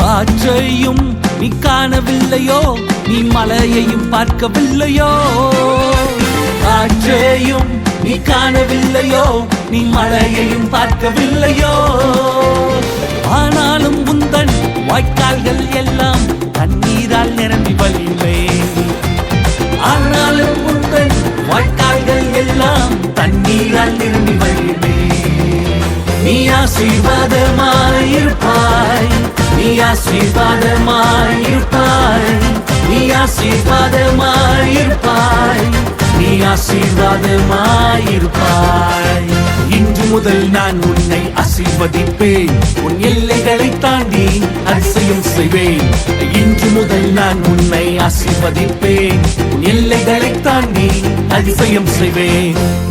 காற்றையும் நீ காணவில்லையோ? நீ மலையையும் பார்க்கவில்லையோ? காற்றையும் நீ காணவில்லையோ? நீ மலையையும் பார்க்கவில்லையோ? ஆனாலும் உந்தன் வாய்க்கால்கள் எல்லாம் தண்ணீரால் நிரம்பி வழியுமே ஆனாலும் உந்தன் வாய்க்கால்கள் எல்லாம் தண்ணீரால் நிரம்பி வழியுமே நீ ஆசீர்வாதமாயே ஆசீர்வாதமாயிருப்பாய். நீ ஆசீர்வாதமாயிருப்பாய். நீ ஆசீர்வாதமாயிருப்பாய். இன்று முதல் நான் உன்னை ஆசீர்வதிப்பேன். உன் எல்லைகளை தாண்டி அதிசயம் செய்வேன். இன்று முதல் நான் உன்னை ஆசீர்வதிப்பேன். உன் எல்லைகளை தாண்டி அதிசயம் செய்வேன்.